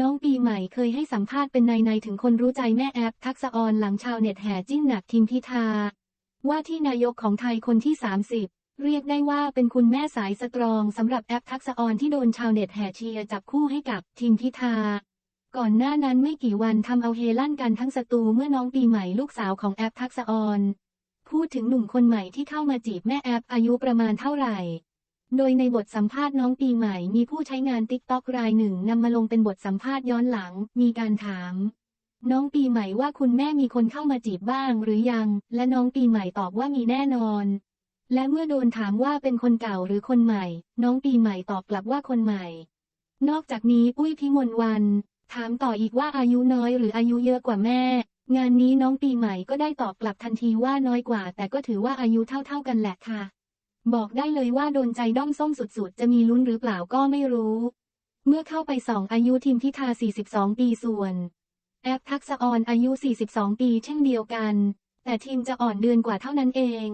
น้องปีใหม่เคยให้สัมภาษณ์เป็นในในถึงคนรู้ใจแม่แอปทักษะออนหลังชาวเน็ตแห่จิ้นหนักทีมพิธา ว่าที่นายกของไทยคนที่ 30 เรียกได้ว่าเป็นคุณแม่สายสตรองสำหรับแอปทักษะออนที่โดนชาวเน็ตแห่เชียร์จับคู่ให้กับทีมพิธา ก่อนหน้านั้นไม่กี่วันทำเอาเฮลั่นกันทั้งสตูเมื่อน้องปีใหม่ลูกสาวของแอปทักษะออนพูดถึงหนุ่มคนใหม่ที่เข้ามาจีบแม่แอปอายุประมาณเท่าไหร่ โดยในบทสัมภาษณ์น้องปีใหม่มีผู้ใช้งานติ๊กต็อกรายหนึ่งนำมาลงเป็นบทสัมภาษณ์ย้อนหลัง มีการถาม น้องปีใหม่ว่าคุณแม่มีคนเข้ามาจีบบ้างหรือยัง และน้องปีใหม่ตอบว่ามีแน่นอน และเมื่อโดนถามว่าเป็นคนเก่าหรือคนใหม่ น้องปีใหม่ตอบกลับว่าคนใหม่ นอกจากนี้ปุ้ยพิมลวัน ถามต่ออีกว่าอายุน้อยหรืออายุเยอะกว่าแม่ งานนี้น้องปีใหม่ก็ได้ตอบกลับทันทีว่าน้อยกว่า แต่ก็ถือว่าอายุเท่า ๆกันแหละค่ะ บอกได้เลยว่าโดนใจด้อมส้มสุดๆ จะมีลุ้นหรือเปล่าก็ไม่รู้ เมื่อเข้าไปส่องอายุทีมพิธา 42 ปีส่วน แอปทักษะออนอายุ 42 ปีเช่นเดียวกัน แต่ทีมจะอ่อนเดือนกว่าเท่านั้นเอง